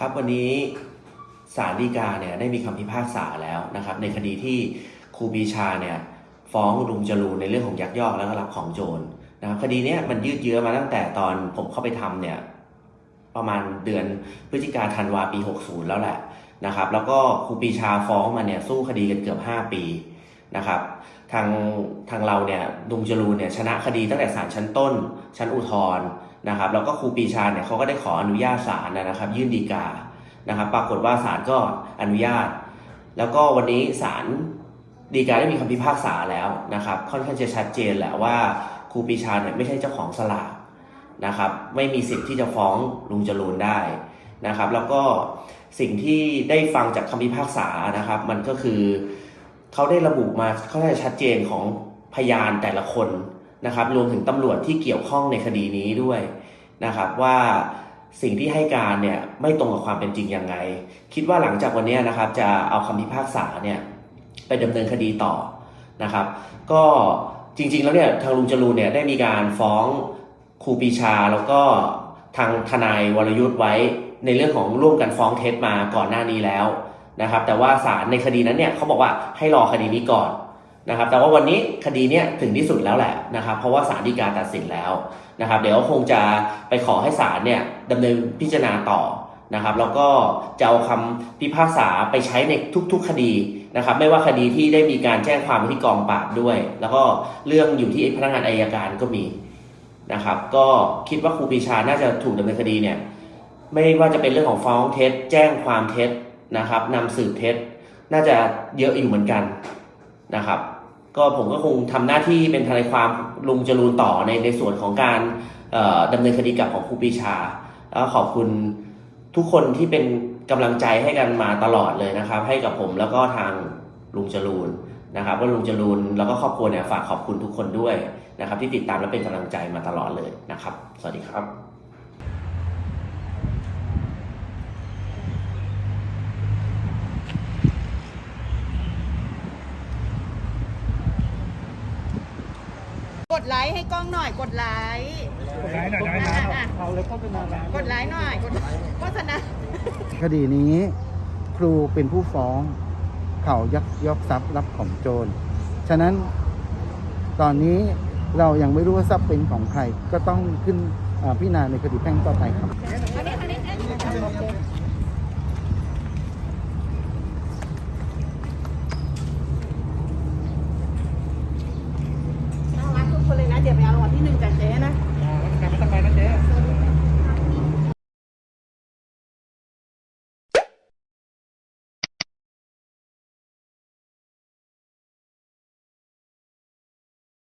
ครับวันนี้ศาลฎีกาเนี่ยได้มีคำพิพากษาแล้วนะครับในคดีที่ครูปีชาเนี่ยฟ้องลุงจรูนในเรื่องของยักยอกแล้วก็รับของโจรนะครับคดีเนี้ยมันยืดเยื้อมาตั้งแต่ตอนผมเข้าไปทำเนี่ยประมาณเดือนพฤศจิกาธันวาปี 60 แล้วแหละนะครับแล้วก็ครูปีชาฟ้องมาเนี่ยสู้คดีกันเกือบ 5 ปีนะครับทางทางเราเนี่ยลุงจรูนเนี่ยชนะคดีตั้งแต่ศาลชั้นต้น ชั้นอุทธรณ์ นะครับแล้วก็ครูปีชาเนี่ยเขาก็ได้ขออนุญาตศาลนะครับ ยื่นฎีกานะครับ ปรากฏว่าศาลก็อนุญาต แล้วก็วันนี้ศาลฎีกาได้มีคำพิพากษาแล้วนะครับ ค่อนข้างจะชัดเจนแหละว่าครูปีชาเนี่ยไม่ใช่เจ้าของสลากนะครับ ไม่มีสิทธิ์ที่จะฟ้องลุงจรูนได้นะครับ แล้วก็สิ่งที่ได้ฟังจากคำพิพากษานะครับ มันก็คือเขาได้ระบุมาค่อนข้ชัดเจนของพยานแต่ละคน นะครับรวมถึงตำรวจที่เกี่ยวข้องในคดีนี้ด้วยนะครับว่าสิ่งที่ให้การเนี่ยไม่ตรงกับความเป็นจริงยังไง คิดว่าหลังจากวันนี้นะครับจะเอาคำพิพากษาเนี่ยไปดำเนินคดีต่อนะครับ ก็จริง ๆ แล้วเนี่ยทางลุงจรูนเนี่ยได้มีการฟ้องครูปีชาแล้วก็ทางทนายวรยุทธ์ไว้ในเรื่องของร่วมกันฟ้องเท็จมาก่อนหน้านี้แล้วนะครับ แต่ว่าศาลในคดีนั้นเนี่ยเขาบอกว่าให้รอคดีนี้ก่อน นะครับแต่ว่าวันนี้คดีเนี้ยถึงที่สุดแล้วแหละนะครับเพราะว่าศาลฎีกาตัดสินแล้วนะครับเดี๋ยวคงจะไปขอให้ศาลเนี่ยดำเนินพิจารณาต่อนะครับแล้วก็จะเอาคำพิพากษาไปใช้ในทุกๆคดีนะครับไม่ว่าคดีที่ได้มีการแจ้งความที่กองปราบด้วย แล้วก็เรื่องอยู่ที่พนักงานอายการก็มีนะครับก็คิดว่าครูปีชาน่าจะถูกดำเนินคดีเนี่ยไม่ว่าจะเป็นเรื่องของฟ้องเท็จ แจ้งความเท็จนะครับนำสืบเท็จ น่าจะเยอะอยู่เหมือนกัน นะครับ ก็ผมก็คงทำหน้าที่เป็นทนายความลุงจรูนต่อในในส่วนของการเอ่อดำเนินคดีกับของครูปีชา แล้วขอบคุณทุกคนที่เป็นกำลังใจให้กันมาตลอดเลยนะครับ ให้กับผมแล้วก็ทางลุงจรูนนะครับว่าลุงจรูนแล้วก็ครอบครัวเนี่ยฝากขอบคุณทุกคนด้วยนะครับ ที่ติดตามและเป็นกำลังใจมาตลอดเลยนะครับ สวัสดีครับ ดไลค์ให้กล้องหน่อย กดไลค์กดไลค์หน่อยได้นะอะเอาเลยเข้าไปนานแล้วกดไลค์หน่อยกดโฆษณาคดีนี้ครูเป็นผู้ฟ้องเขายักยอกทรัพย์รับของโจร ฉะนั้นตอนนี้เรายังไม่รู้ว่าทรัพย์เป็นของใครก็ต้องขึ้นเอ่อพิจารณาในคดีแพ่งต่อไปครับ